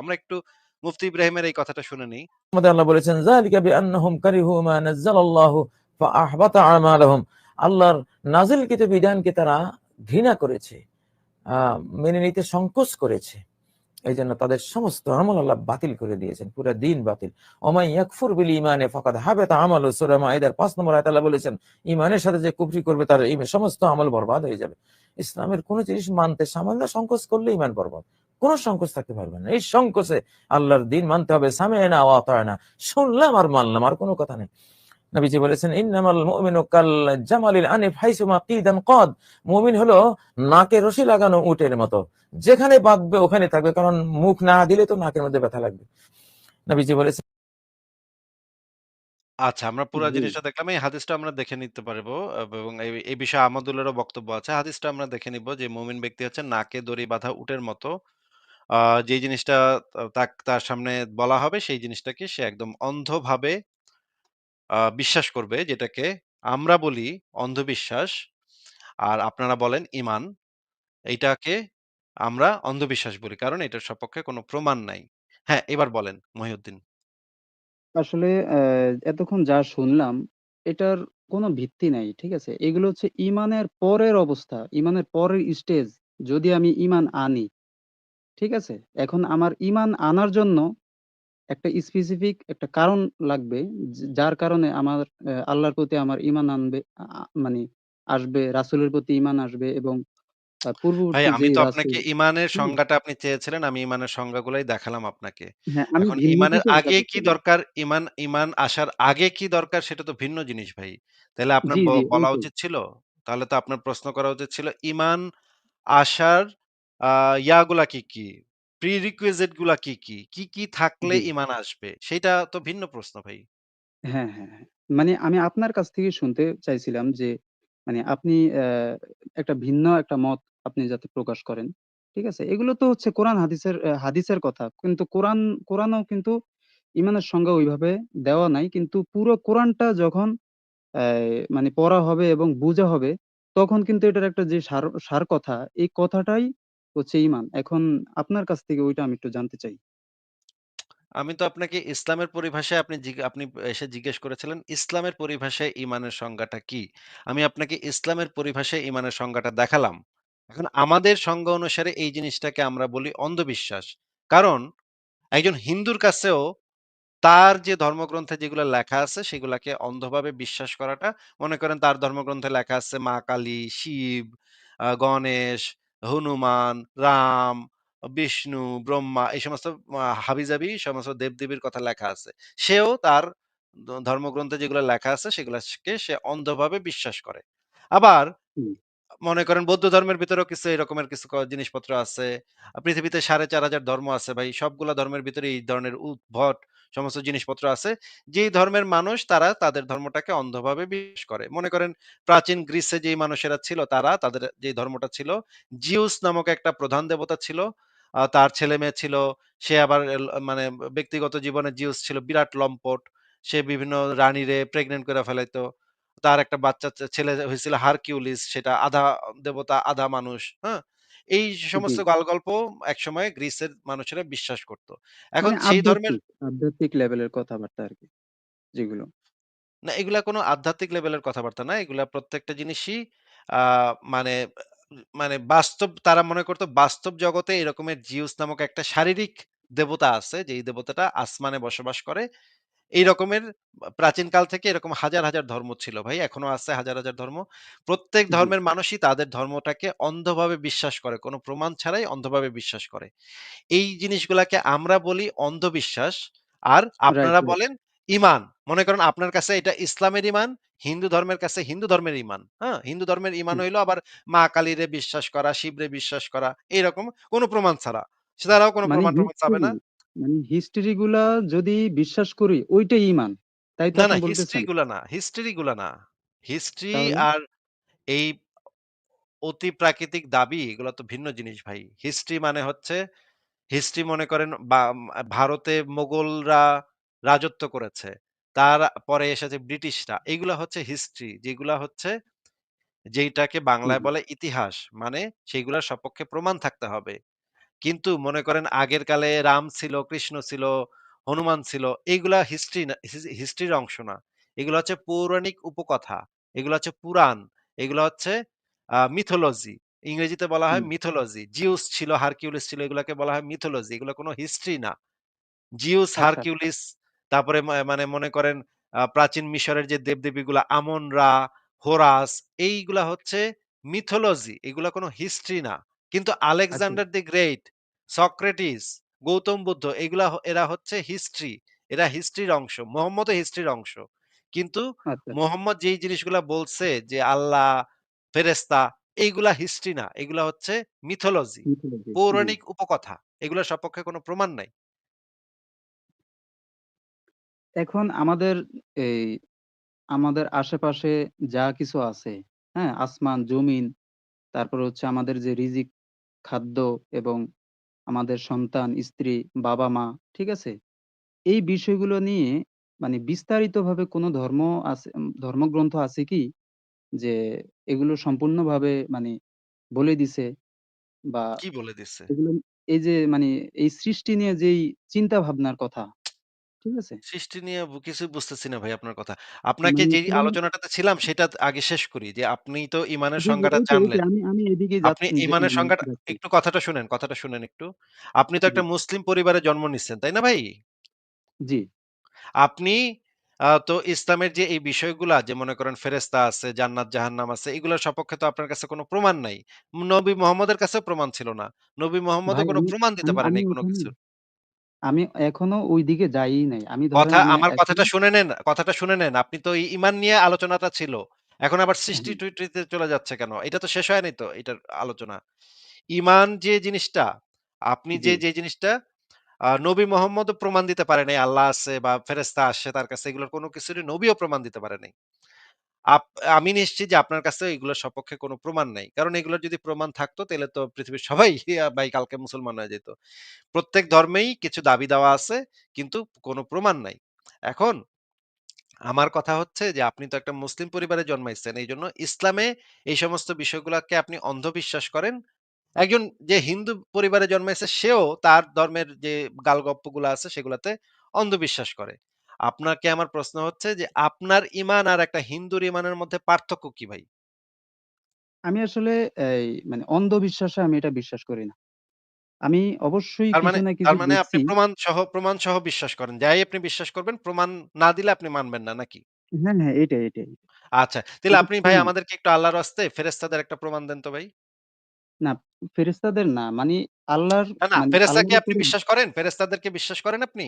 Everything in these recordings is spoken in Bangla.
আমরা একটু মুফতি ইব্রাহিমের এই কথাটা শুনে নিই। মধ্যে আল্লাহ বলেছেন, যালিকা বিআন্নাহুম কারিহু মা নাযালাল্লাহু ফাআহবাতা আমালাহুম। আল্লাহর নাযিলকৃত বিধানকে তারা ঘৃণা করেছে মেনে নিতে সংকোচ করেছে। এই জন্য তাদের সমস্ত আমল আল্লাহ বাতিল করে দিয়েছেন, পুরো দিন বাতিল। ওমাই ইয়াকফুর বিল ইমানে ফাকাদ হাবাতা আমালু, সূরা মাইদার 5 নম্বর আয়াতে আল্লাহ বলেছেন, ইমানের সাথে যে কুফরি করবে তার এই সমস্ত আমল বরবাদ হয়ে যাবে। ইসলামের কোন জিনিস মানতে সামান্য সংকোচ করলে ইমান বরবাদ। কোন সংকোচ থাকতে পারবে না। এই সংকোচে আল্লাহর দিন মানতে হবে। সামেনা ওয়া আতানা। শুনলাম আর মানলাম আর কোনো কথা নেই। নবীজি বলেছেন ইন্নামাল মুমিনু কাল জামালিল আনিফ হাইসুমা কিদান কদ মুমিন হলো নাকে রশি লাগানো উটের মতো। যেখানে বাঁধবে ওখানে থাকবে কারণ মুখ না দিলে তো নাকের মধ্যে ব্যথা লাগবে। নবীজি বলেছেন আচ্ছা আমরা পুরা জিনিসটা দেখলাম। এই হাদিসটা আমরা দেখে নিতে পারব। এবং এই, বিষয়ে আমাদুল্লাহরও বক্তব্য আছে। হাদিসটা আমরা দেখে নিব যে মুমিন ব্যক্তি হচ্ছে নাকে দড়ি বাঁধা উটের মতো। যেই জিনিসটা তার সামনে বলা হবে সেই জিনিসটাকে সে একদম অন্ধভাবে বিশ্বাস করবে যেটাকে আমরা বলি অন্ধবিশ্বাস আর আপনারা বলেন ঈমান। এইটাকে আমরা অন্ধবিশ্বাস বলি। কারণ এটার সপক্ষে কোনো প্রমাণ নাই। হ্যাঁ, এবার বলেন মহিউদ্দিন। আসলে অ্যা এতক্ষণ যা শুনলাম এটার কোনো ভিত্তি নাই। ঠিক আছে? এগুলো হচ্ছে ঈমানের পরের অবস্থা, ঈমানের পরের স্টেজ। যদি আমি ঈমান আনি, ঠিক আছে? এখন আমার ঈমান আনার জন্য একটা স্পেসিফিক একটা কারণ লাগবে। যার কারণে আমার আল্লাহর প্রতি আমার ঈমান আনবে মানে আসবে, রাসূলের প্রতি ঈমান আসবে এবং ভাই আমি তো আপনাকে ঈমানের হুম? সংজ্ঞাটা আপনি চেয়েছিলেন, আমি ঈমানের সংজ্ঞাগুলাই দেখালাম আপনাকে। হ্যাঁ, এখন ঈমানের আগে কি দরকার? ইমান ইমান আসার আগে কি দরকার সেটা তো ভিন্ন জিনিস ভাই। তাহলে আপনার বলা উচিত ছিল? তাহলে তো আপনার প্রশ্ন করা উচিত ছিল ইমান আসার আ ইয়াগুলা কি, কি? প্রি prerequisite গুলা কি, কি? কি, কি থাকলে জি। ঈমান আসবে? সেটা তো ভিন্ন প্রশ্ন ভাই। হ্যাঁ, হ্যাঁ, হ্যাঁ। মানে আমি আপনার কাছ থেকে শুনতে চাইছিলাম যে মানে আপনি অ্যা একটা ভিন্ন একটা মত আপনি যাতে প্রকাশ করেন। ঠিক আছে? এগুলো তো হচ্ছে কোরআন হাদিসের অ্যা হাদিসের কথা। কিন্তু কোরআন কোরআনেও কিন্তু ঈমানের সংজ্ঞা ওইভাবে দেওয়া নাই। কিন্তু পুরো কোরআনটা যখন অ্যা মানে পড়া হবে এবং বুঝা হবে তখন কিন্তু এটার একটা যে সার সার কথা, এই কথাটাই হচ্ছে ঈমান। এখন আপনার কাছ থেকে ওইটা আমি একটু জানতে চাই। আমি তো আপনাকে ইসলামের পরিভাষায় আপনি আপনি এসে জিজ্ঞেস করেছিলেন, ইসলামের পরিভাষায় ঈমানের সংজ্ঞাটা কি? আমি আপনাকে ইসলামের পরিভাষায় ঈমানের সংজ্ঞাটা দেখালাম। এখন আমাদের সংজ্ঞা অনুসারে এই জিনিসটাকে আমরা বলি অন্ধবিশ্বাস। কারণ একজন হিন্দুর কাছেও তার যে ধর্মগ্রন্থে যেগুলো লেখা আছে সেগুলাকে অন্ধভাবে বিশ্বাস করাটা মনে করেন তার ধর্মগ্রন্থে লেখা আছে মা কালী, শিব, আ গণেশ, হনুমান, রাম, বিষ্ণু, ব্রহ্মা এই সমস্ত হাবিজাবি সমস্ত দেবদেবীর কথা লেখা আছে। সেও তার ধর্মগ্রন্থে যেগুলো লেখা আছে সেগুলাকে সে অন্ধভাবে বিশ্বাস করে। আবার মনে করেন বৌদ্ধ ধর্মের ভিতরেও কিছু এরকমের কিছু জিনিসপত্র আছে। পৃথিবীতে সাড়ে চার হাজার ধর্ম আছে ভাই। সবগুলা ধর্মের ভিতরে এই ধরনের উদ্ভট সমস্ত জিনিসপত্র আছে। যেই ধর্মের মানুষ তারা তাদের ধর্মটাকে অন্ধভাবে বিশ্বাস করে। মনে করেন প্রাচীন গ্রিসে যেই মানুষেরা ছিল তারা তাদের যেই ধর্মটা ছিল, জিউস নামক একটা প্রধান দেবতা ছিল। তার ছেলেমেয়ে ছিল। সে আবার মানে ব্যক্তিগত জীবনে জিউস ছিল বিরাট লম্পট। সে বিভিন্ন রানীরে প্রেগনেন্ট করে ফেলাইতো। তার একটা বাচ্চা ছেলে হয়েছিল হারকিউলিস সেটা আধা দেবতা, আধা মানুষ, হ্যাঁ? এই। সমস্ত গালগল্প একসময় গ্রিসের মানুষেরা বিশ্বাস করত। এখন মানে সেই ধর্মের আধ্যাত্মিক, লেভেলের কথাবার্তা আরকি যেগুলো। না এগুলা কোনো আধ্যাত্মিক লেভেলের কথাবার্তা না। এগুলা প্রত্যেকটা জিনিসই মানে মানে বাস্তব তারা মনে করতো বাস্তব জগতে এরকমের জিউস নামক একটা শারীরিক দেবতা আছে, যেই দেবতাটা আসমানে বসবাস করে। এই রকমের প্রাচীনকাল থেকে এরকম হাজার, হাজার ধর্ম ছিল ভাই। এখনও আছে হাজার, হাজার ধর্ম। প্রত্যেক ধর্মের মানুষই তাদের ধর্মটাকে অন্ধভাবে বিশ্বাস করে। কোন প্রমাণ ছাড়াই অন্ধভাবে বিশ্বাস করে। এই জিনিসগুলাকে আমরা বলি অন্ধবিশ্বাস। আর আপনারা বলেন ঈমান। মনে করেন আপনার কাছে এটা ইসলামের ইমান হিন্দু ধর্মের কাছে হিন্দু ধর্মের ঈমান। হ্যাঁ? হিন্দু ধর্মের ঈমান হুম। হইল আবার মা কালীরে বিশ্বাস করা, শিবরে বিশ্বাস করা, এইরকম কোনো প্রমাণ ছাড়া। তারাও কোনো মানে প্রমাণ-টমাণ চাবে না। মানে হিস্টরি গুলা যদি বিশ্বাস করি ওইটাই ঈমান। তাই তো না, না আপনি হিস্ট্রি বলতেছেন? গুলা না, হিস্টরি গুলা না। হিস্ট্রি তাহলে? আর এই অতি প্রাকৃতিক দাবি এগুলা তো ভিন্ন জিনিস ভাই। হিস্ট্রি মানে হচ্ছে হিস্ট্রি মনে করেন বা ভারতে মোগলরা রাজত্ব করেছে। তার পরে এসেছে ব্রিটিশরা। এগুলা হচ্ছে হিস্ট্রি। যেগুলা হচ্ছে যেইটাকে হুম, বাংলায় বলে ইতিহাস। মানে সেইগুলার সপক্ষে প্রমাণ থাকতে হবে। কিন্তু মনে করেন আগের কালে রাম ছিল, কৃষ্ণ ছিল, হনুমান ছিল। এইগুলা হিস্ট্রি না হিস্ট্রির অংশ না। এগুলো হচ্ছে পৌরাণিক উপকথা। এগুলো হচ্ছে পুরাণ। এগুলো হচ্ছে মিথোলজি। ইংরেজিতে বলা হয় মিথোলজি। জিউস ছিল, হারকিউলিস ছিল। এগুলাকে বলা হয় মিথোলজি। এগুলো কোনো হিস্ট্রি না। জিউস, আচ্ছা, হারকিউলিস তারপরে মানে মনে করেন প্রাচীন মিশরের যে দেবদেবীগুলা আমন-রা, হোরাস এইগুলা হচ্ছে মিথোলজি। এগুলা কোনো হিস্ট্রি না। কিন্তু আচ্ছা, Alexander the great, Socrates, Gautam Buddha এগুলা হ এরা হচ্ছে হিস্ট্রি। এরা হিস্ট্রির অংশ। মোহাম্মদও হিস্ট্রির অংশ। কিন্তু আচ্ছা। মোহাম্মদ যেই জিনিসগুলা বলছে যে আল্লাহ, ফেরেশতা এইগুলা হিস্ট্রি না। এগুলা হচ্ছে মিথোলজি, মিথোলজি জি। পৌরাণিক উপকথা। এগুলোর সপক্ষে কোনো প্রমাণ নাই। এখন আমাদের এই আমাদের আশেপাশে যা কিছু আছে, হ্যাঁ? আসমান, জমিন, তারপরে হচ্ছে আমাদের যে রিজিক, খাদ্য এবং আমাদের সন্তান, স্ত্রী, বাবা-মা, ঠিক আছে? এই বিষয়গুলো নিয়ে মানে বিস্তারিতভাবে কোনো ধর্ম আছে উম ধর্মগ্রন্থ আছে কি? যে এগুলো সম্পূর্ণভাবে মানে বলে দিছে বা কি বলে দিছে? এগুলো এই যে মানে এই সৃষ্টি নিয়ে যেই চিন্তা ভাবনার কথা, ঠিক আছে? সৃষ্টি নিয়ে বু কিছুই বুঝতেছি না ভাই আপনার কথা। আপনাকে মানে যেই কোন আলোচনাটাতে ছিলাম সেটা আগে শেষ করি। যে আপনি তো ইমানের জি, সংজ্ঞাটা তো, জানলেন। আমি আমি এদিকেই আপনি যাচ্ছি যে ইমানের মানে সংজ্ঞাটা যাচ্ছি। একটু কথাটা শুনেন, কথাটা শুনেন একটু। আপনি তো জি, একটা মুসলিম পরিবারে জন্ম নিচ্ছেন, তাই না ভাই? জি। আপনি আ তো ইসলামের যে এই বিষয়গুলা যে মনে করেন ফেরেশতা আছে, জান্নাত জাহান্নাম আছে এগুলোর সপক্ষে তো আপনার কাছে কোনো প্রমাণ নাই। নবী মোহাম্মদের কাছেও প্রমাণ ছিল না। নবী মোহাম্মদও ভাই কোনো আমি প্রমাণ দিতে আমি পারে আমি কোনো ওখানে কিছুর। আমি এখনও ঐদিকে যাইই নাই। আমি ধরেন কথা আমি আমার এখনও কথাটা শুনে নেন, কথাটা শুনে নেন। আপনি তো এই ঈমান নিয়ে আলোচনাটা ছিল। এখন আবার হ্যাঁ, সৃষ্টি-টৃষ্টিতে চলে যাচ্ছে কেন? এটা তো শেষ হয়নি তো এটার আলোচনা। ঈমান যে জিনিসটা, আপনি জি। যে, যে জিনিসটা আ নবী মোহাম্মদও প্রমাণ দিতে পারে নাই আল্লাহ আছে বা ফেরেশতা আসছে তার কাছে এগুলোর কোন কিছুরই নবীও প্রমাণ দিতে পারে নাই। আমি নিশ্চিত যে আপনার কাছেও এগুলোর সপক্ষে কোন প্রমাণ নাই। কারণ এগুলোর যদি প্রমাণ থাকতো তাইলে তো পৃথিবীর সবাই ভাই কালকে মুসলমান হয়ে যেত। প্রত্যেক ধর্মেই কিছু দাবি-দাওয়া আছে, কিন্তু কোন প্রমাণ নাই। এখন আমার কথা হচ্ছে যে, আপনি তো একটা মুসলিম পরিবারে জন্মাইছেন। এই জন্য ইসলামে এই সমস্ত বিষয়গুলাকে আপনি অন্ধবিশ্বাস করেন। একজন যে হিন্দু পরিবারে জন্মাইছে, সেও তার ধর্মের যে গালগপ্পগুলা আছে, সেগুলাতে অন্ধবিশ্বাস করে। আপনাকে আমার প্রশ্ন হচ্ছে যে আপনার ঈমান আর একটা হিন্দুর ঈমানের মধ্যে পার্থক্য কি ভাই? আমি আসলে এই মানে অন্ধবিশ্বাসে আমি এটা বিশ্বাস করি না। আমি অবশ্যই তার কিছু মানে না তার মানে আপনি দেখছি প্রমাণ সহ প্রমাণ সহ বিশ্বাস করেন। যাই আপনি বিশ্বাস করবেন প্রমাণ না দিলে আপনি মানবেন না নাকি? হ্যাঁ, হ্যাঁ, এটাই, এটাই। আচ্ছা। কিন্তু আপনি ভাই শুনুন, আমাদেরকে একটু আল্লাহর ওয়াস্তে ফেরেশতাদের একটা প্রমাণ দেন তো ভাই। না ফেরেশতাদের না মানে আল্লাহর না, না মানে ফেরেশতাকে আল্লাহর আপনি উপরে বিশ্বাস করেন? ফেরেশতাদেরকে বিশ্বাস করেন আপনি?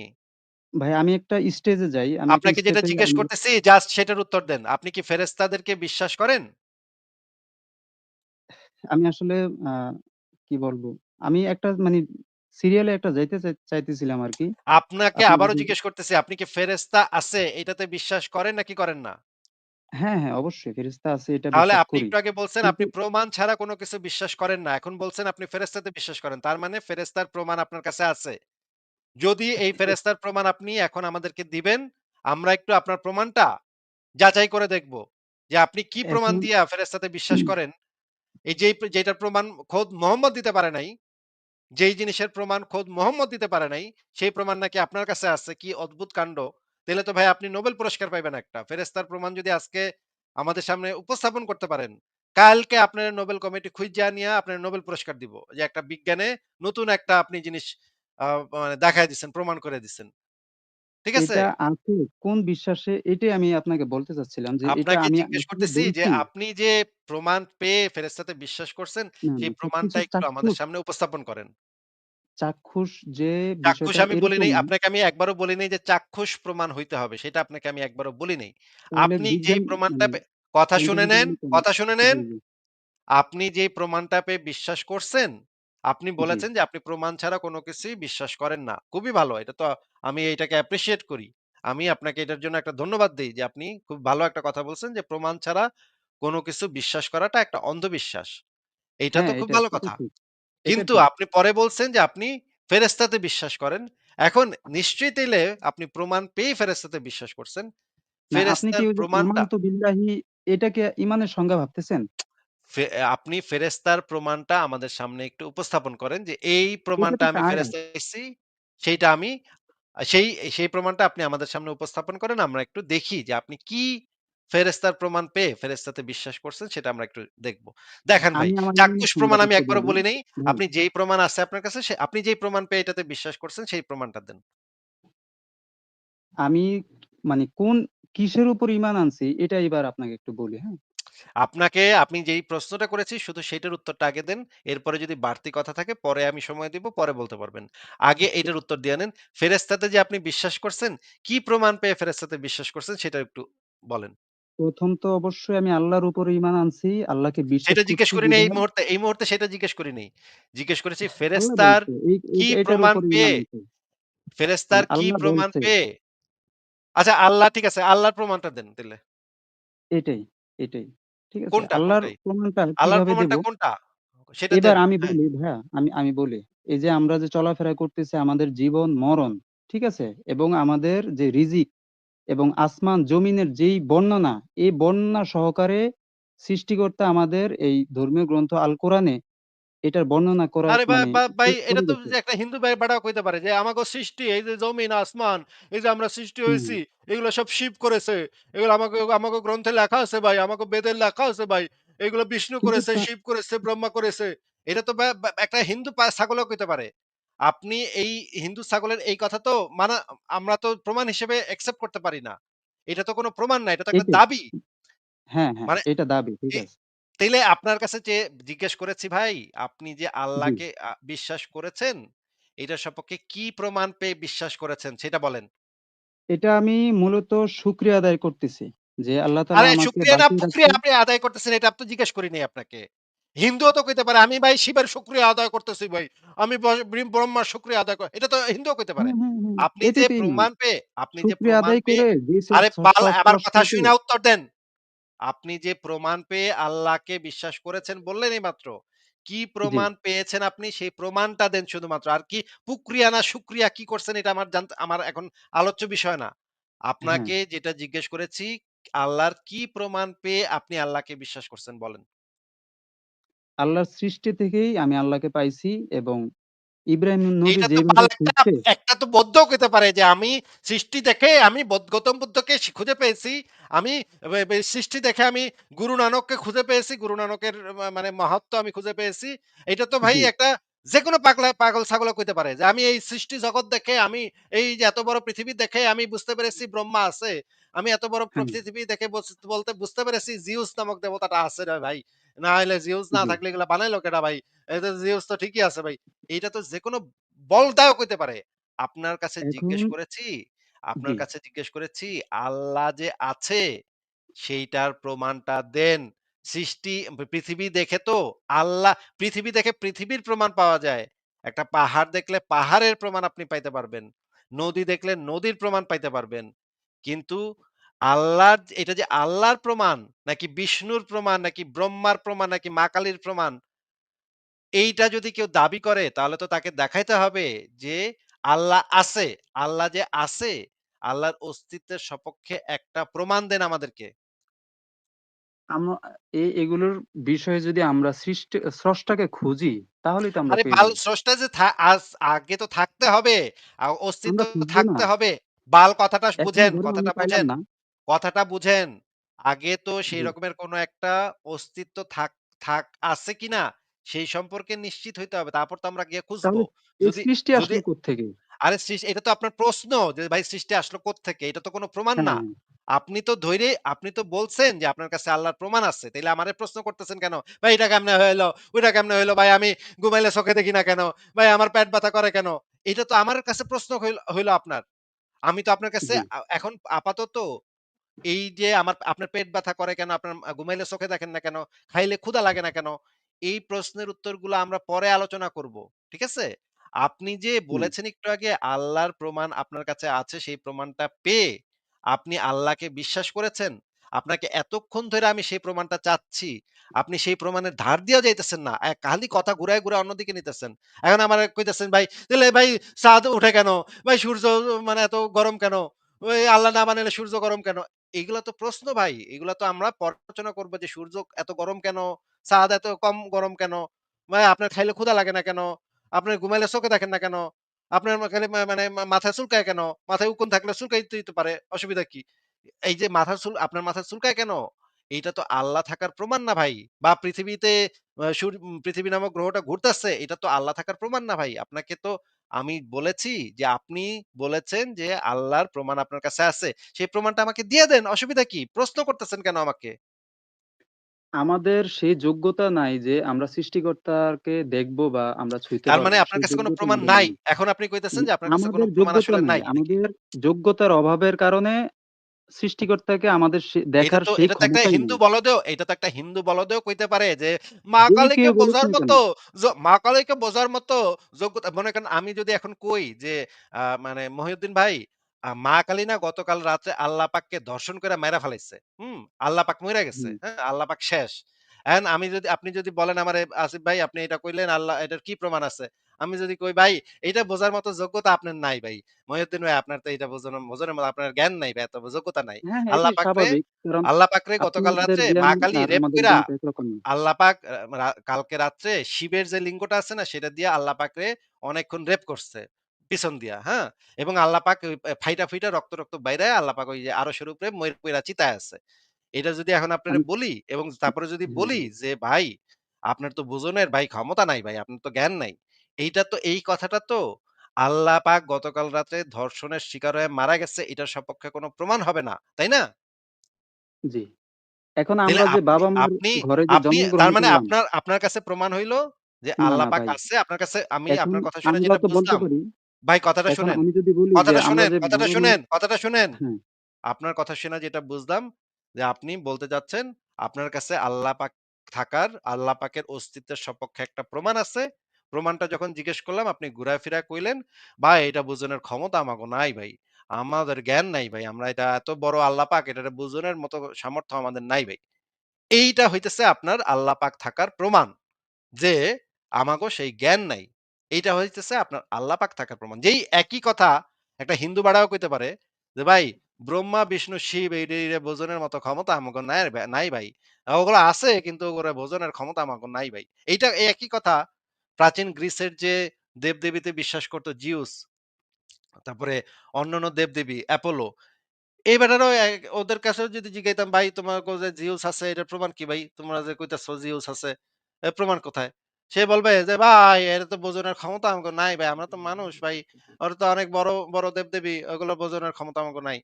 ভাই আমি একটা স্টেজে যাই। আমি একটা আপনাকে যেটা জিজ্ঞেস আমি করতেছি জাস্ট সেটার উত্তর দেন। আপনি কি ফেরেশতাদেরকে বিশ্বাস করেন? আমি আসলে কি বলব? আমি একটা মানে সিরিয়ালে একটা যাইতে চাই চাইতেছিলাম আরকি। আপনাকে আপনি আবারও যদি জিজ্ঞেস করতেছি, আপনি কি ফেরেশতা আছে এটাতে বিশ্বাস করেন নাকি করেন না? হ্যাঁ, হ্যাঁ, অবশ্যই ফেরেশতা আছে এটা তাহলে বিশ্বাস আপনি করি। একটু আগে বলছেন কিন্তু আপনি প্রমাণ ছাড়া কোনো কিছু বিশ্বাস করেন না। এখন বলছেন আপনি ফেরেশতাতে বিশ্বাস করেন। তার মানে ফেরেশতার প্রমাণ আপনার কাছে আছে। যদি এই ফেরেশতার প্রমাণ আপনি এখন আমাদেরকে দিবেন, আমরা একটু আপনার প্রমাণটা যাচাই করে দেখব। যে আপনি কি প্রমাণ দিয়া ফেরেশতাতে বিশ্বাস করেন? এই যেই যেটার প্রমাণ খোদ মোহাম্মদ দিতে পারে নাই, যেই জিনিসের প্রমাণ খোদ মোহাম্মদ দিতে পারে নাই, সেই প্রমাণ নাকি আপনার কাছে আছে। কি অদ্ভুত কাণ্ড! তাইলে তো ভাই আপনি নোবেল পুরস্কার পাইবেন একটা। ফেরেস্তার প্রমাণ যদি আজকে আমাদের সামনে উপস্থাপন করতে পারেন, কালকে আপনার নোবেল কমিটি খুইজ্জা নিয়া আপনার নোবেল পুরস্কার দিব। যে একটা বিজ্ঞানে নতুন একটা আপনি জিনিস মানে দেখায় দিছেন, প্রমাণ করে দিছেন। ঠিক আছে? এটা আছে কোন বিশ্বাসে এটাই আমি আপনাকে বলতে চাচ্ছিলাম যে এটা আপনাকে আমি জিজ্ঞেস আসলে করতেছি যে বলছি আপনি যে প্রমাণ পেয়ে ফেরেশতাতে বিশ্বাস করছেন, না, না সেই প্রমাণটা সবকিছু একটু আমাদের চাক্ষুষ, সামনে উপস্থাপন করেন। চাক্ষুষ যে চাক্ষুষ বিষয়টা আমি বলি এরকম নাই, না, আপনাকে আমি একবারও বলি নাই যে চাক্ষুষ প্রমাণ হইতে হবে। সেটা আপনাকে আমি একবারও বলি নাই। তাহলে আপনি যেই বিজ্ঞান প্রমাণটা মানে পে কথা শুনে নেন, কথা শুনে নেন। জি, আপনি যেই প্রমাণটা পেয়ে বিশ্বাস করছেন, আপনি জি। বলেছেন যে আপনি প্রমাণ ছাড়া কোনো কিছুই বিশ্বাস করেন না। খুবই ভালো। এটা তো আমি এটাকে অ্যাপ্রিশিয়েট করি। আমি আপনাকে এটার জন্য একটা ধন্যবাদ দেই যে আপনি খুব ভালো একটা কথা বলছেন যে প্রমাণ ছাড়া কোনো কিছু বিশ্বাস করাটা একটা অন্ধবিশ্বাস। এইটা হ্যাঁ, তো খুব এটা ভালো এটা কথা। ঠিক। এটা কিন্তু ঠিক। আপনি পরে বলছেন যে আপনি ফেরেশতাতে বিশ্বাস করেন। এখন নিশ্চয়ই তাইলে আপনি প্রমাণ পেয়েই ফেরেশতাতে বিশ্বাস করছেন। না আপনি কি ফেরেশতার ওই যে প্রমাণটা আমানতু বিল্লাহি এটাকে ঈমানের সংজ্ঞা ভাবতেছেন? আপনি ফেরেশতার প্রমাণটা আমাদের সামনে একটু উপস্থাপন করেন যে এই প্রমাণটা আমি। ফেরেশতা দেখছি, সেইটা আমি সেই সেই প্রমাণটা আপনি আমাদের সামনে উপস্থাপন করেন। আমরা একটু দেখি যে আপনি কি ফেরেস্তার প্রমাণ পেয়ে ফেরেশতাতে বিশ্বাস করছেন সেটা আমরা একটু দেখব। দেখান ভাই। চাক্ষুষ প্রমাণ আমি একবারও। বলি নাই। আপনি যেই প্রমাণ আছে আপনার কাছে আপনি যেই প্রমাণ পেয়ে এটাতে বিশ্বাস করছেন সেই প্রমাণটা দেন। আমি মানে কোন কিসের উপর ঈমান আনছি এটা এবার আপনাকে একটু বলি, হ্যাঁ? আপনাকে আপনি যেই প্রশ্নটা করেছি শুধু সেইটার উত্তরটা আগে দেন। এরপরে যদি বাড়তি কথা থাকে পরে আমি সময় দিব, পরে বলতে পারবেন। আগে এটার উত্তর দিয়ে নেন। ফেরেশতাতে যে আপনি বিশ্বাস করছেন, কি প্রমাণ পেয়ে ফেরেশতাতে বিশ্বাস করছেন সেটা একটু বলেন। ১ম তো অবশ্যই আমি আল্লাহর উপর ঈমান আনছি। আল্লাহকে বিশ্বাস সেটা জিজ্ঞেস করছি করি নাই এই বিধায় মুহূর্তে। এই মুহূর্তে সেটা জিজ্ঞেস করি নাই। জিজ্ঞেস করেছি আল্লাহ ফেরেশতার বলছে এই কি এটার প্রমাণ উপর ঈমান পেয়ে আনছি। ফেরেশতার মানে কি আল্লাহ প্রমাণ বলছে পেয়ে আচ্ছা আল্লাহ ঠিক আছে। আল্লাহর প্রমাণটা দেন তাইলে। এটাই, এটাই। ঠিক আছে? কোনটা, আল্লাহর প্রমাণটা আল্লাহর কীভাবে দেব? কোনটা? সেটা এবার আমি হ্যাঁ। বলি ভাইয়া, আমি আমি বলি। এই যে আমরা যে চলাফেরা করতেছি আমাদের জীবন মরণ, ঠিক আছে? এবং আমাদের যে রিজিক এবং আসমান জমিনের যেই বর্ণনা, এই বর্ণনা সহকারে সৃষ্টিকর্তা আমাদের এই ধর্মীয় গ্রন্থ আল কোরআনে এটার বর্ণনা করা আরে ভাই মানে ভাই এটা তো যে একটা হিন্দু ভাই বেটাও কইতে পারে যে আমাগো সৃষ্টি এই যে জমিন আসমান এই যে আমরা সৃষ্টি হুম, হইছি এগুলো সব শিব করেছে এগুলো আমাকে আমাকে গ্রন্থে লেখা আছে ভাই আমাকে বেদে লেখা আছে ভাই এগুলো বিষ্ণু কিন্তু করেছে তা শিব করেছে ব্রহ্মা করেছে এটা তো বা- একটা হিন্দু পা- ছাগলও কইতে পারে আপনি এই হিন্দু ছাগলের এই কথা তো মানে আমরা তো প্রমাণ হিসেবে অ্যাকসেপ্ট করতে পারি না এটা তো কোনো প্রমাণ না এটা তো একটা এটাই। দাবি হ্যাঁ, হ্যাঁ, মানে এটা দাবি। ঠিক এ- আছে। তাইলে আপনার কাছে যে জিজ্ঞেস করেছি ভাই, আপনি যে জি। আল্লাহকে আ বিশ্বাস করেছেন, এটার সপক্ষে কি প্রমাণ পেয়ে বিশ্বাস করেছেন সেটা বলেন? এটা আমি মূলত শুকরিয়া আদায় করতেছি। যে আল্লাহ তাআলা আরে আমাকে শুকরিয়া না বাঁচিয়ে ফুকরিয়া রাখছে। আপনি আদায় করতেছেন এটা তো জিজ্ঞেস করি নাই আপনাকে। হিন্দুও তো কইতে পারে আমি ভাই শিবের শুকরিয়া আদায় করতেছি ভাই। আমি ব ব্রি ব্রহ্মার শুকরিয়া আদায় করি। এটা তো হিন্দুও কইতে পারে। আপনি যে প্রমাণ পেয়ে আপনি যে শুকরিয়া প্রমাণ আদায় পেয়ে করে যে আরে সব আমার কথা শুইনা উত্তর দেন। আপনি যে প্রমাণ পেয়ে আল্লাহকে বিশ্বাস করেছেন বললেন এইমাত্র। কি প্রমাণ পেয়েছেন আপনি সেই প্রমাণটা দেন শুধুমাত্র। আর কি প্রক্রিয়া না সুক্রিয়া কি করছেন এটা আমার জানতে আমার এখন আলোচ্য বিষয় না। আপনাকে যেটা জিজ্ঞেস করেছি আল্লাহর কি প্রমাণ পেয়ে আপনি আল্লাহকে বিশ্বাস করছেন বলেন? আল্লাহর সৃষ্টি থেকেই আমি আল্লাহকে পাইছি এবং ইব্রাহিম নবী একটা তো বদ্ধ কইতে পারে যে আমি সৃষ্টি দেখে আমি গৌতম বুদ্ধকে খুঁজে পেয়েছি। আমি সৃষ্টি দেখে আমি গুরু নানককে খুঁজে পেয়েছি। গুরু নানকের মানে মাহাত্ম আমি খুঁজে পেয়েছি। এটা তো ভাই জি, একটা যেকোনো পাগলা পাগল ছাগলও কইতে পারে যে আমি এই সৃষ্টি জগৎ দেখে আমি এই যে এত বড় পৃথিবী দেখে আমি বুঝতে পেরেছি ব্রহ্মা আছে। আমি এত বড় পৃথিবী দেখে বলতে বুঝতে পেরেছি জিউস নামক দেবতাটা আছে রে ভাই। না হইলে জিউস না থাকলে এগুলা বানাইলো কেডা ভাই? এই যে জিউস তো ঠিকই আছে ভাই। এইটা তো যে যেকোনো বলদাও কইতে পারে। আপনার কাছে জিজ্ঞেস করেছি আপনার কাছে জিজ্ঞেস করেছি, আল্লাহ যে আছে সেইটার প্রমাণটা দেন। সৃষ্টি পৃথিবী দেখে তো আল্লাহ পৃথিবী দেখে পৃথিবীর প্রমাণ পাওয়া যায়। একটা পাহাড় দেখলে পাহাড়ের প্রমাণ আপনি পাইতে পারবেন। নদী দেখলে নদীর প্রমাণ পাইতে পারবেন। কিন্তু আল্লাহর এটা যে আল্লাহর প্রমাণ নাকি বিষ্ণুর প্রমাণ নাকি ব্রহ্মার প্রমাণ নাকি মা কালীর প্রমাণ এইটা যদি কেউ দাবি করে তাহলে তো তাকে দেখাইতে হবে যে আল্লাহ আছে। আল্লাহ যে আছে, আল্লাহর অস্তিত্বের সপক্ষে একটা প্রমাণ দেন আমাদেরকে। আমরা এগুলোর বিষয়ে যদি আমরা সৃষ্টি স্রষ্টাকে খুঁজি তাহলেই তো আমরা আরে বাল স্রষ্টা যে আজ আগে তো থাকতে হবে। অস্তিত্ব থাকতে হবে। বাল কথাটা বুঝেন, কথাটা বুঝেন, কথাটা বুঝেন। আগে তো সেই রকমের কোনো একটা অস্তিত্ব থাক থাক আছে কিনা সেই সম্পর্কে নিশ্চিত হইতে হবে। তারপর তো আমরা গিয়ে খুঁজবো। যদি সৃষ্টি আসলো কোত্থেকে? আরে এটা তো আপনার প্রশ্ন যে ভাই সৃষ্টি আসলো কোত্থেকে? এটা তো কোনো প্রমাণ হ্যাঁ, না। আপনি তো ধইরে আপনি তো বলছেন যে আপনার কাছে আল্লাহর প্রমাণ আছে। তাইলে আমারে প্রশ্ন করতেছেন কেন? ভাই এটা কেমনে হইল? ওইটা কেমনে হইল? ভাই আমি ঘুমাইলে চোখে দেখি না কেন? ভাই আমার পেট ব্যথা করে কেন? এটা তো আমার কাছে প্রশ্ন হইল আপনার। আমি তো আপনার কাছে এখন আপাতত এই যে আমার আপনার পেট ব্যথা করে কেন? আপনার ঘুমাইলে চোখে দেখেন না কেন? খাইলে ক্ষুধা লাগে না কেন? এই প্রশ্নের উত্তরগুলো আমরা পরে আলোচনা করব। ঠিক আছে? আপনি যে বলেছেন একটু আগে আল্লাহর প্রমাণ আপনার কাছে আছে সেই প্রমাণটা পেয়ে আপনি আল্লাহকে বিশ্বাস করেছেন। আপনাকে এতক্ষণ ধরে আমি সেই প্রমাণটা চাচ্ছি। আপনি সেই প্রমাণের ধার দিয়েও যাইতেছেন না। খালি কথা ঘুরায়, ঘুরায় অন্যদিকে নিতেছেন। এখন আমারে কইতেছেন ভাই, "তাইলে ভাই চাঁদ উঠে কেন? ভাই সূর্য মানে এত গরম কেন? ওই আল্লাহ না বানাইলে সূর্য গরম কেন?" এগুলা তো প্রশ্ন ভাই। এগুলা তো আমরা পরে আলোচনা করব যে সূর্য এত গরম কেন? চাঁদ এত কম গরম কেন? ভাই আপনার খাইলে ক্ষুধা লাগে না কেন? আপনার ঘুমাইলে চোখে দেখেন না কেন? আপনার খালি মানে মাথায় চুলকায় কেন? মাথায় উকুন থাকলে চুলকাইতেই তো পারে। অসুবিধা কি? এই যে মাথার চুল আপনার মাথায় চুলকায় কেন? এইটা তো আল্লাহ থাকার প্রমাণ না ভাই। বা পৃথিবীতে পৃথিবী নামক গ্রহটা ঘুরতেছে, এটা তো আল্লাহ থাকার প্রমাণ না ভাই। আপনাকে তো আমি বলেছি যে আপনি বলেছেন যে আল্লাহর প্রমাণ আপনার কাছে আছে। সেই প্রমাণটা আমাকে দিয়ে দেন। অসুবিধা কি? প্রশ্ন করতেছেন কেন আমাকে? আমাদের সেই যোগ্যতা নাই যে আমরা সৃষ্টিকর্তাকে দেখব বা আমরা ছুঁইতে তার মানে পারব। আপনার সেই কাছে কোন যোগ্যতা প্রমাণ আমাদের নাই। এখন আপনি কইতেছেন যে আপনার কাছে কোন আমাদের প্রমাণ যোগ্যতা আসলে নাই। নাই নাকি? আমাদের যোগ্যতার অভাবের কারণে সৃষ্টিকর্তাকে আমাদের সে এইটা দেখার তো সেই এটা তো একটা ক্ষমতাই হিন্দু নেই। বলদেও এটা তো একটা হিন্দু বলদেও কইতে পারে যে মা কালীকে কেউ বোঝার না কেন। মতো য মা কালীকে বোঝার মতো যোগ্যতা মনে করেন আমি যদি এখন কই যে মানে মহিউদ্দিন ভাই মা কালী না গতকাল রাত্রে আল্লাহ পাককে দর্শন কইরা মাইরা ফালাইছে। হুম? আল্লাহ পাক মইরা গেছে। হ্যাঁ? আল্লাহ পাক শেষ। এখন আমি যদি আপনি যদি বলেন আমারে আসিফ ভাই আপনি এটা কইলেন আল্লাহ এটার কি প্রমাণ আছে? আমি যদি কই ভাই এইটা বোঝার মতো যোগ্যতা আপনার নাই ভাই। মহিউদ্দিন ভাই আপনার তো এইটা বোঝানো বোঝানোর মতো আপনার জ্ঞান নাই ভাই, এত যোগ্যতা নাই। হ্যাঁ, হ্যাঁ, আল্লাহ পাকরে আল্লাহ পাকরে গতকাল আপনাদের রাত্রে মা কালী রেপ কইরা। আল্লাহ পাক কালকে রাত্রে শিবের যে লিঙ্গটা আছে না সেটা দিয়ে আল্লাহ পাকরে অনেকক্ষণ রেপ করছে। পিছন দিয়া, হ্যাঁ? এবং আল্লাহ পাক ওই এ ফাইটা, রক্ত, রক্ত বাইরায়া আল্লাহ পাক ওই যে আরশের উপরে মইর কইরা চিতায় আছে। এটা যদি এখন আপনারে বলি এবং তারপরে যদি বলি। যে ভাই আপনার তো বুঝনের ভাই ক্ষমতা নাই ভাই, আপনার তো জ্ঞান নাই। এইটা তো এই কথাটা তো আল্লাহ পাক গতকাল রাত্রে ধর্ষণের শিকার হয়ে মারা গেছে এটার সপক্ষে কোনো প্রমাণ হবে না। তাই না? জি। এখন আমরা যে আপনি বাবা-মার আপনি ঘরে যে আপনি তার মানে আপনার আপনার কাছে প্রমাণ হইল যে আল্লাহ পাক আছে। আপনার কাছে আমি আপনার কথা শুনে যেটা বুঝলাম ভাই কথাটা শুনেন, কথাটা শুনেন, কথাটা শুনেন, কথাটা শুনেন। আপনার কথা শুনে যেটা বুঝলাম যে আপনি বলতে চাচ্ছেন আপনার কাছে আল্লাহ পাক থাকার, আল্লাহ পাকের অস্তিত্বের সপক্ষে একটা প্রমাণ আছে। প্রমাণটা যখন জিজ্ঞেস করলাম আপনি ঘুরায় ফিরায় কইলেন, "ভাই এটা বুঝনের ক্ষমতা আমাকে নাই ভাই। আমাদের জ্ঞান নাই ভাই। আমরা এটা এত বড় আল্লাহ পাক এটা বুঝনের মতো সামর্থ্য আমাদের নাই ভাই।" এইটা হইতেছে আপনার আল্লাহ পাক থাকার প্রমাণ। যে আমাগো সেই জ্ঞান নাই। এইটা হইতেছে আপনার আল্লাহ পাক থাকার প্রমাণ। যেই একই কথা একটা হিন্দু বাড়াও কইতে পারে যে, "ভাই ব্রহ্মা, বিষ্ণু, শিব এইটা বোঝনের মতো ক্ষমতা আমাগো নাই নাই ভাই। ওগুলো আছে কিন্তু ওগুলা বোঝনের ক্ষমতা আমাগো নাই ভাই।" এইটা এই একই কথা প্রাচীন গ্রিসের যে দেব-দেবীতে বিশ্বাস করত জিউস, তারপরে অন্যান্য দেব-দেবী অ্যাপোলো এই বেটারাও এক ওদের কাছেও যদি জিজ্ঞাইতাম, "ভাই তোমাগো যে জিউস আছে এটার প্রমাণ কি ভাই? তোমরা যে কইতাছো জিউস আছে, প্রমাণ কোথায়?" সে বলবে যে, "ভাই এর তো বোঝনের ক্ষমতা আমাগো নাই ভাই। আমরা তো মানুষ ভাই। ওরা তো অনেক বড়, বড় দেব-দেবী। ওগুলো বোঝনের ক্ষমতা আমাগো নাই।"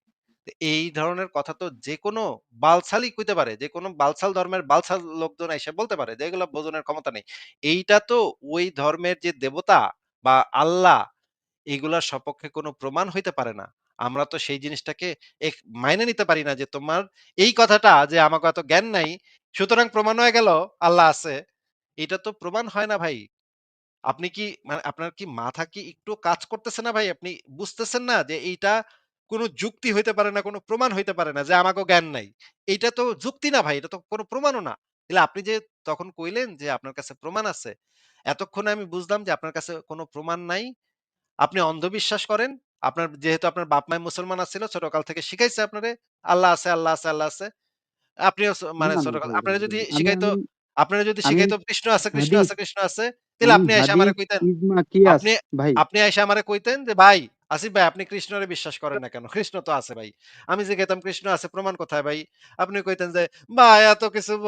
এই ধরনের কথা তো যেকোনো বালছালই কইতে পারে। যেকোনো বালছাল ধর্মের বালছাল লোকজন আইসা বলতে পারে যে, "এগুলা বোঝনের ক্ষমতা নেই।" এইটা তো ওই ধর্মের যে দেবতা বা আল্লাহ এগুলার সপক্ষে কোনো প্রমাণ হইতে পারে না। আমরা তো সেই জিনিসটাকে এক মাইনে নিতে পারি না যে তোমার এই কথাটা যে আমাকে এত জ্ঞান নাই, সুতরাং প্রমাণ হয়ে গেল আল্লাহ আছে। এটা তো প্রমাণ হয় না ভাই। আপনি কি মানে আপনার কি মাথা কি একটু কাজ করতেছে না ভাই? আপনি বুঝতেছেন না যে এইটা কোন যুক্তি হইতে পারে না, কোন প্রমাণ হইতে পারে না যে আমাকেও জ্ঞান নাই। এইটা তো যুক্তি না ভাই, এটা তো কোন প্রমাণও না। তাইলে আপনি যে তখন কইলেন যে আপনার কাছে প্রমাণ আছে। এতক্ষণে আমি বুঝলাম যে আপনার কাছে কোন প্রমাণ নাই। আপনি অন্ধবিশ্বাস করেন। আপনার যেহেতু আপনার বাপ-মায় মুসলমান আছিল, ছোটকাল থেকে শিখাইছে আপনারে আল্লাহ আছে, আল্লাহ আছে, আল্লাহ আছে। আপনিও মানে না, না ছোটকাল ভাই, আপনারে যদি আমি শিখাইতো আপনারে যদি শিখাইতো কৃষ্ণ আছে, কৃষ্ণ আছে, কৃষ্ণ আছে, আমি আপনি আইসা আমারে কইতেন আপনি ভাই আপনি আইসা আমারে কইতেন যে, "ভাই, আসিফ ভাই আপনি কৃষ্ণরে বিশ্বাস করেন না কেন? কৃষ্ণ তো আছে ভাই।" আমি জিজ্ঞাইতাম, "কৃষ্ণ আছে, প্রমাণ কোথায় ভাই?" আপনি কইতেন যে, "ভাই এত কিছু ব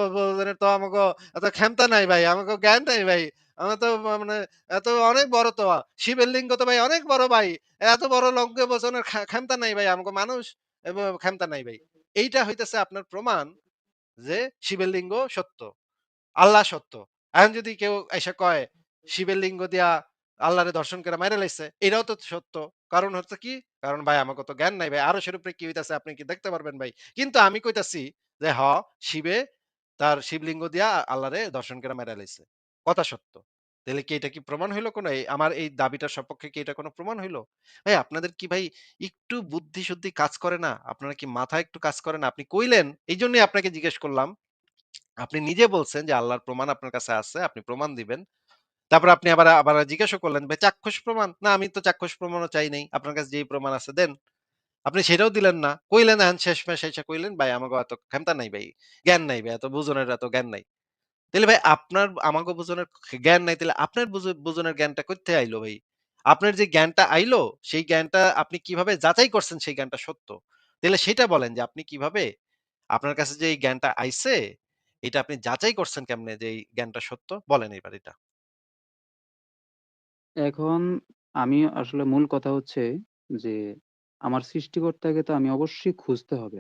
তো আমাগো এত ক্ষমতা নাই ভাই, আমাগো জ্ঞান নাই ভাই। আমরা তো মানে এত অনেক বড় তো। শিবের লিঙ্গ তো ভাই অনেক বড় ভাই। এত বড় লঙ্গ বোঝনের ক্ষা ক্ষমতা নাই ভাই। আমাগো মানুষ এব ক্ষমতা নাই ভাই।" এইটা হইতেছে আপনার প্রমাণ যে শিবের লিঙ্গ সত্য। আল্লাহ সত্য। এখন যদি কেউ আইসা কয় শিবের লিঙ্গ দিয়া আল্লাহরে দর্শন করে মাইরা লাইছে, এটাও তো সত্য। কারণ হচ্ছে কি? কারণ ভাই আমাকে তো জ্ঞান নাই ভাই। আরশের উপরে কি হইতাছে আপনি কি দেখতে পারবেন ভাই? কিন্তু আমি কইতাছি যে হ শিবে তার শিবলিঙ্গ দিয়া আল্লাহরে দর্শন করে মাইরা লাইছে। কথা সত্য। তাইলে কি এটা কি প্রমাণ হইল কোন? আমার এই দাবিটার সপক্ষে কি এটা কোনো প্রমাণ হইল ভাই আপনাদের কি ভাই একটু বুদ্ধি-শুদ্ধি কাজ করে না? আপনারা কি মাথা একটু কাজ করে না? আপনি কইলেন, এইজন্যই আপনাকে জিজ্ঞেস করলাম। আপনি নিজে বলছেন যে আল্লাহর প্রমাণ আপনার কাছে আছে, আপনি প্রমাণ দিবেন। তারপরে আপনি আবার আবার জিজ্ঞাসা করলেন, "ভাই চাক্ষুষ প্রমাণ?" "না, আমি তো চাক্ষুষ প্রমাণও চাই নাই। আপনার কাছে যেই প্রমাণ আছে দেন।" আপনি সেটাও দিলেন না। কইলেন এখন শেষমেশ আইসা কইলেন, "ভাই আমাগো এত ক্ষমতা নাই ভাই। জ্ঞান নাই ভাই। এত বুঝনের এত জ্ঞান নাই।" তাইলে ভাই আপনার আমাকে বুঝনের জ্ঞান নাই তাইলে আপনার বুঝ বুঝনের জ্ঞানটা কোত্থেকে আইলো ভাই? আপনার যে জ্ঞানটা আইলো, সেই জ্ঞানটা আপনি কীভাবে যাচাই করছেন সেই জ্ঞানটা সত্য? তাইলে সেটা বলেন যে আপনি কীভাবে আপনার কাছে যে এই জ্ঞানটা আইছে, এটা আপনি যাচাই করছেন কেমনে যে এই জ্ঞানটা সত্য? বলেন এবার এটা। এখন আমি আসলে মূল কথা হচ্ছে যে আমার সৃষ্টিকর্তাকে তো আমি অবশ্যই খুঁজতে হবে।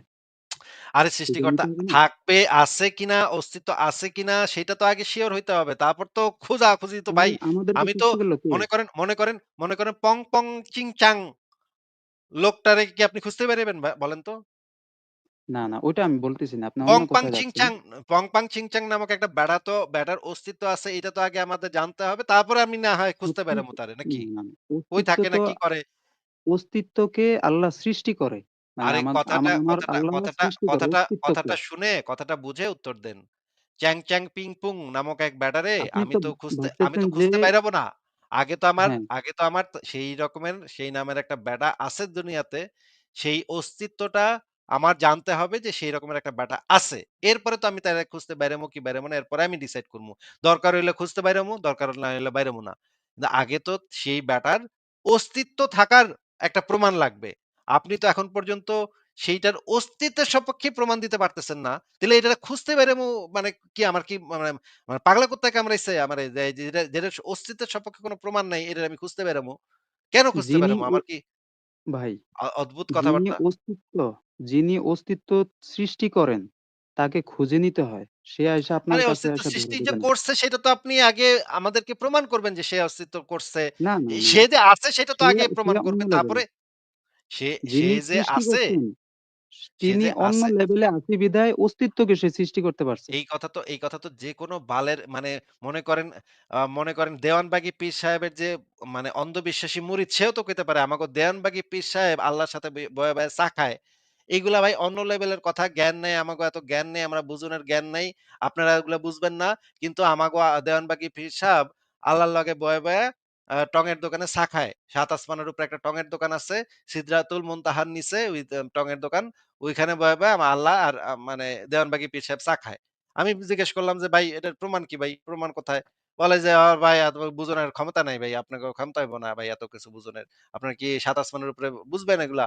আরে সৃষ্টিকর্তা থাকবে, আছে কিনা, অস্তিত্ব আছে কিনা সেটা তো আগে সিওর হইতে হবে। তারপর তো খোঁজাখুঁজি তো ভাই তাহলে আমাদেরকে আমি তো সৃষ্টি করল কে? মনে করেন মনে করেন মনে করেন পং, পং, চিং, চাং লোকটারে কি আপনি খুঁজতে পারিবেন ভা বলেন তো? না, না ওইটা আমি বলতেছি না। আপনি পং, অন্য পাং, কথায় চিং, যাচ্ছেন। চাং পং, পাং, চিং, চাং নামক একটা বেড়া তো বেড়ার অস্তিত্ব আছে এটা তো আগে আমাদের জানতে হবে। তারপরে আমি না হয় খুঁজতে অস্তিত্ব পাইরামু তারে নাকি? না, না। কই অস্তিত্ব থাকে না তো কি করে? অস্তিত্বকে আল্লাহ সৃষ্টি করে। মানে আরে আমার কথাটা আমার আমার কথাটা আল্লাহ কথাটা সৃষ্টি করে কথাটা অস্তিত্বকে। কথাটা শুনে কথাটা বুঝে উত্তর দেন। চ্যাং, চ্যাং, পিং, পুং নামক এক আপনি আমি তো তো খুঁজতে আমি ভাবতেছেন তো যে খুঁজতে পাইরাবো না। আগে তো আমার হ্যাঁ, আগে তো আমার সেই রকমের সেই নামের একটা ব্যাটা আছে দুনিয়াতে। সেই অস্তিত্বটা আমার জানতে হবে যে সেই রকমের একটা ব্যাটা আছে। এরপরে তো আমি তারে খুঁজতে বাইরামু কি বাইরামু না এরপরে আমি ডিসাইড করমু। দরকার হইলে খুঁজতে বাইরামু, দরকার না হইলে বাইরামু না। আগে তো সেই ব্যাটার অস্তিত্ব থাকার একটা প্রমাণ লাগবে। আপনি তো এখন পর্যন্ত সেইটার অস্তিত্বের সপক্ষে প্রমাণ দিতে পারতেছেন না। তাহলে এটা খুঁজতে পাইরামু মানে কি আমার কি মানে মানে পাগলা কামড়াইছে আমারে যে যেটা অস্তিত্বের সপক্ষে কোনো প্রমাণ নাই এটা আমি খুঁজতে পাইরামু। কেন খুঁজতে পাইরামু? আমার কি ভাই অদ্ভুত কথাবার্তা? অস্তিত্ব যিনি অস্তিত্ব সৃষ্টি করেন তাকে খুঁজে নিতে হয়। সে আইসা আপনার আরে কাছে অস্তিত্ব ধরে সৃষ্টি যে দিবে না। করছে সেটা তো আপনি আগে আমাদেরকে প্রমাণ করবেন যে সে অস্তিত্ব করছে। না, না, না। সে যে আছে সেটা তো সে আগে সে প্রমাণ অন্য করবেন। লেভেলে। তারপরে সে সে যিনি যে সৃষ্টি আছে করছেন সে তিনি যে অন্য আছে লেভেলে আছে বিধায় অস্তিত্বকে সে সৃষ্টি করতে পারছে। এই কথা তো এই কথা তো যেকোনো বালের মানে মনে করেন আ মনে করেন দেওয়ানবাগী পীর সাহেবের যে মানে অন্ধবিশ্বাসী মুরিদ সেও তো কইতে পারে আমাগো দেওয়ানবাগী পীর সাহেব আল্লাহর সাথে বে বয়ে, বয়ে চা খায়। এইগুলা ভাই অন্য লেভেলের কথা। জ্ঞান নাই আমাগো এত জ্ঞান নেই। আমরা বুঝনের জ্ঞান নাই। আপনারা এগুলা বুঝবেন না। কিন্তু আমাগো আ দেওয়ানবাগী পীর সাহেব আল্লাহর লগে বয়ে, বয়ে টঙের দোকানে চা খায়। সাত আসমানের উপরে একটা টঙের দোকান আছে। সিদরাতুল মুনতাহার নিচে ওই টঙের দোকান। ওইখানে বয়ে, বয়ে আমার আল্লাহ আর মানে দেওয়ানবাগী পীর সাহেব চা খায়। আমি জিজ্ঞেস করলাম যে, "ভাই এটার প্রমাণ কি ভাই? প্রমাণ কোথায়?" বলে যে, "আ ভাই এত বুঝনের ক্ষমতা নাই ভাই। আপনাকে ক্ষমতা হইব না ভাই এত কিছু বুঝনের। আপনার কি সাত আসমানের উপরে বুঝবেন এগুলা?"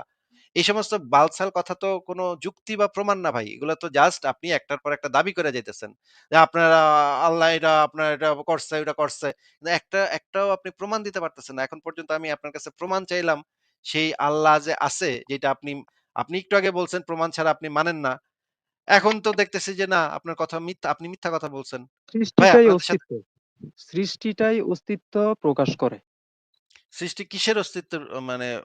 এই সমস্ত বালছাল কথা তো কোনো যুক্তি বা প্রমাণ না ভাই। এগুলা তো জাস্ট আপনি একটার পর একটা দাবি করে যাইতেছেন। যে আপনারা আল্লাহ এটা আপনার এটা করছে, ওইটা করছে। একটা একটাও আপনি প্রমাণ দিতে পারতেছেন না। এখন পর্যন্ত আমি আপনার কাছে প্রমাণ চাইলাম, সেই আল্লাহ যে আছে যেটা আপনি আপনি একটু আগে বলছেন প্রমাণ ছাড়া আপনি মানেন না। এখন তো দেখতেছি যে না আপনার কথা মিথ্যা আপনি মিথ্যা কথা বলছেন। সৃষ্টিটাই অস্তিত্ব। প্রকাশ করে। সৃষ্টি কিসের অস্তিত্বের অ মানে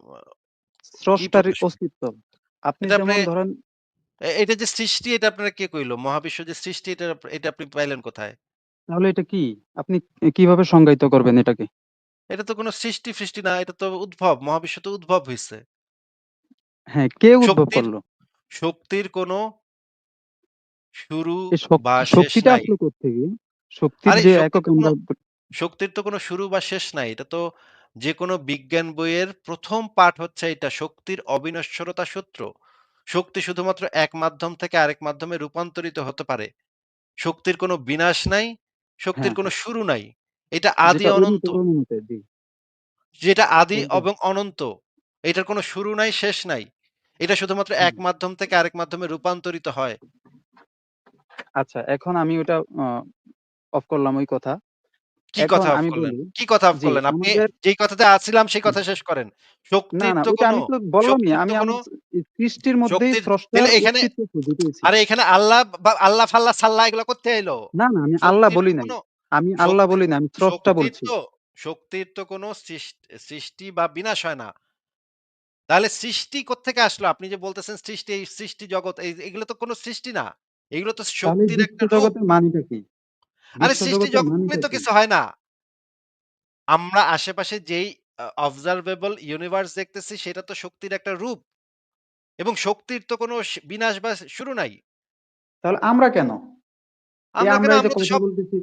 স্রষ্টার অস্তিত্ব। আপনি যেমন ধরেন এটা যে সৃষ্টি এটা আপনারা কে কইল? মহাবিশ্ব যে সৃষ্টি এটা এটা আপনি পাইলেন কোথায়? তাহলে এটা কি? আপনি কীভাবে সংজ্ঞায়িত করবেন এটাকে? এটা তো কোনো সৃষ্টি-ফৃষ্টি না। এটা তো উদ্ভব। মহাবিশ্ব তো উদ্ভব হইছে। হ্যাঁ, কে উদ্ভব করল? শক্তির কোন শুরু বা শক্তিটা। আসলো কোত্থেকে? শক্তির আরে যে শক্তির একক তো কোন আমরা শক্তির তো কোন শুরু বা শেষ নাই। এটা তো যেকোনো বিজ্ঞান বইয়ের ১ম পাঠ হচ্ছে এটা শক্তির অবিনশ্বরতা সূত্র। শক্তি শুধুমাত্র এক মাধ্যম থেকে আরেক মাধ্যমে রূপান্তরিত হতে পারে। শক্তির কোনো বিনাশ নাই, শক্তির হ্যাঁ, কোনো হ্যাঁ। শুরু নাই। এটা আদি যেটা অনন্ত। জি, যেটা আদি একদম। এবং অনন্ত। এটার কোনো শুরু নাই, শেষ নাই। এটা শুধুমাত্র হুম। এক মাধ্যম থেকে আরেক মাধ্যমে রূপান্তরিত হয়। আচ্ছা এখন আমি ওটা অফ করলাম ওই কথা। কি কথা অফ আমি করলেন? কি কথা অফ করলেন? আপনি যেই কথাতে আছিলাম সেই কথা শেষ করেন। না, শক্তির তো কোনো আমি তো বললামই। আমি সৃষ্টির স্রষ্টার তাইলে এখানে। আরে এখানে আল্লাহ আল্লাহ-ফাল্লাহ সাল্লাহ এগুলা কোত্থেকে আইলো? না, না আমি আল্লাহ বলি নাই। আমি আল্লাহ বলি নাই। আমি স্রষ্টা বলছি। শক্তির তো কোনো সৃষ্টি বা বিনাশ হয় না। তাহলে সৃষ্টি কোত্থেকে আসলো? আপনি যে বলতেছেন সৃষ্টি, এই সৃষ্টি জগৎ এই এগুলো তো কোনো সৃষ্টি না। এগুলো তো শক্তির একটা। বিশ্বজগতের মানেটা কি? আরে সৃষ্টি জগৎ তো কিছু হয় না। আমরা আশেপাশে যেই observable universe দেখতেছি সেটা তো শক্তির একটা রূপ। এবং শক্তির তো কোনো বিনাশ বা শুরু নাই। তাহলে আমরা কেন?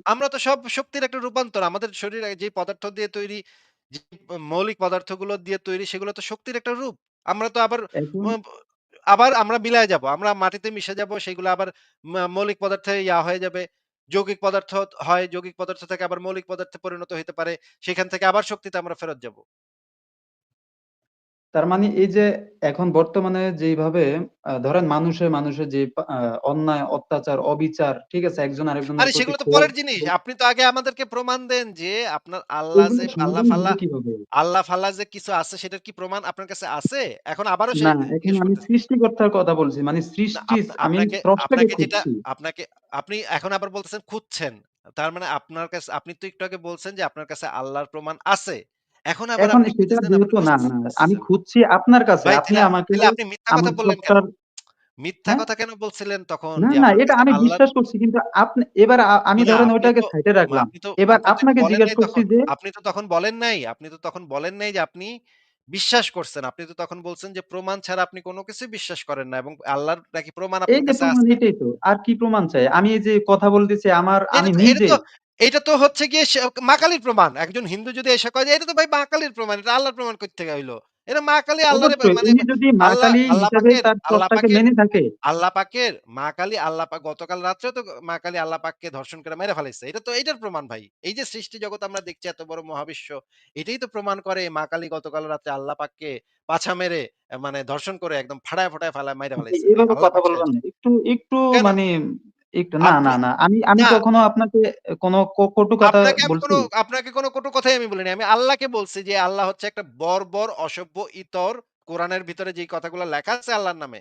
আমরা তো সব শক্তির একটা রূপান্তর। আমাদের শরীরে যে পদার্থ দিয়ে তৈরি, যে মৌলিক পদার্থগুলো দিয়ে তৈরি সেগুলো তো শক্তির একটা রূপ। আমরা তো আবার আবার আমরা মিলায় যাব আমরা মাটিতে মিশে যাব সেগুলো আবার মৌলিক পদার্থে ইয়া হয়ে যাবে। যৌগিক পদার্থ হয়, যৌগিক পদার্থ থেকে আবার মৌলিক পদার্থে পরিণত হইতে পারে। সেখান থেকে আবার শক্তিতে আমরা ফেরত যাব। তার মানে এই যে এখন বর্তমানে যেইভাবে আ ধরেন মানুষে মানুষের যে অন্যায়, অত্যাচার, অবিচার, ঠিক আছে? একজন আরেকজনের আরে সেগুলো তো পরের জিনিস। আপনি তো আগে আমাদেরকে প্রমাণ দেন যে আপনার আল্লাহ যে আল্লাহ ফাল্লাহ আল্লাহ ফাল্লাহ যে কিছু আছে সেটার কি প্রমাণ আপনার কাছে আছে? এখন আবারও না, আমি সৃষ্টিকর্তার কথা বলছি। মানে সৃষ্টি আমি আপনাকে আপনাকে যেটা আপনাকে আপনি এখন আবার বলতেছেন খুঁজছেন। তার মানে আপনার কাছে আপনি তো একটু আগে বলছেন যে আপনার কাছে আল্লাহর প্রমাণ আছে। এখন আবার এখন আপনি সেটা যেহেতু না, না, আমি খুঁজছি আপনার কাছে। আপনি আমাকে আপনি মিথ্যা কথা বললেন কেন? মিথ্যা হ্যাঁ? কথা কেন বলছিলেন তখন না, না এটা আমি বিশ্বাস করছি কিন্তু আপনি এবার আমি মানে ধরেন ওটাকে সাইডে রাখলাম। এবার আপনাকে জিজ্ঞেস করছি যে আপনি তো তখন বলেন নাই আপনি তো তখন বলেন নাই যে আপনি বিশ্বাস করছেন। আপনি তো তখন বলছেন যে প্রমাণ ছাড়া আপনি কোনো কিছু বিশ্বাস করেন না এবং আল্লাহর নাকি প্রমাণ এই আপনার যে কাছে প্রমাণ আছে। এটাই তো। আর কি প্রমাণ চাই? আমি এই যে কথা বলতেছি আমার এটা আমি নিজে এটা তো হচ্ছে গিয়ে মাকালির মা কালীর প্রমাণ। একজন হিন্দু যদি এসে কয় যে, "এটা তো ভাই মাকালির প্রমাণ। এটা আল্লাহর প্রমাণ থেকে হইল?" এটা মা কালী আল্লাহরে মানে যদি মা কালী হিসাবে তার আল্লাহ মেনে থাকে। আল্লাহ পাকের মা কালী আল্লাহ পাক গতকাল রাত্রেও তো মা কালী আল্লাহ পাককে ধর্ষণ করে মেরে ফেলাইছে। এটা তো এইটার প্রমাণ ভাই। এই যে সৃষ্টি জগৎ আমরা দেখছি এত বড় মহাবিশ্ব, এটাই তো প্রমাণ করে মা কালী গতকাল রাত্রে আল্লাহ পাককে পাছা মেরে মানে ধর্ষণ করে একদম ফাটায় ফাড়ায় ফালায় মাইরা কথা বলবেন একটু, একটু মানে একটু না, না, না। আমি আমি কখনো আপনাকে কোনো কটু কথা বলছি? আপনাকে কোনো কটু কথাই আমি বলিনি। আমি আল্লাহকে বলছি যে আল্লাহ হচ্ছে একটা বর্বর, অসভ্য, ইতর। কোরআনের ভিতরে যেই কথাগুলো লেখা আছে আল্লাহর নামে।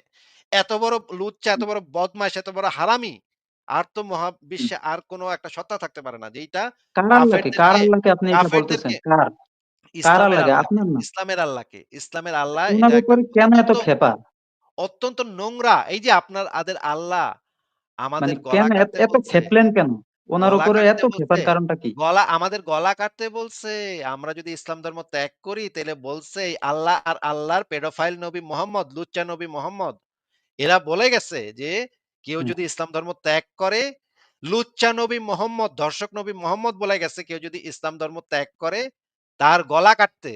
এত বড় লুচ্চা, এত বড় বদমাইশ, এত বড় হারামি। আর তো। মহাবিশ্বে আর কোন একটা সত্তা থাকতে পারে না। যেইটা কার আল্লাহকে, কার আল্লাহকে আপনি এটা বলতেছেন? কার? কার ইসলামের আল্লাহকে? আল্লাহকে, আপনার না? ইসলামের আল্লাহকে, ইসলামের আল্লাহ এটা কেন এত অত্যন্ত, অত্যন্ত নোংরা। এই যে আপনার আদের আল্লাহ আমাদের কেন গলা এত কাটতে বলছে। কেন? উনার গলা উপরে এত ক্ষেপার কারণটা কি? গলা আমাদের গলা কাটতে বলছে। আমরা যদি ইসলাম ধর্ম ত্যাগ করি তাইলে বলছে আল্লাহ আর আল্লাহর পেডোফাইল নবী মোহাম্মদ, লুচ্চা নবী মোহাম্মদ। এরা বলে গেছে যে কেউ যদি ইসলাম ধর্ম ত্যাগ করে, লুচ্চা নবী মোহাম্মদ, ধর্ষক নবী মোহাম্মদ বলে গেছে কেউ যদি ইসলাম ধর্ম ত্যাগ করে তার গলা কাটতে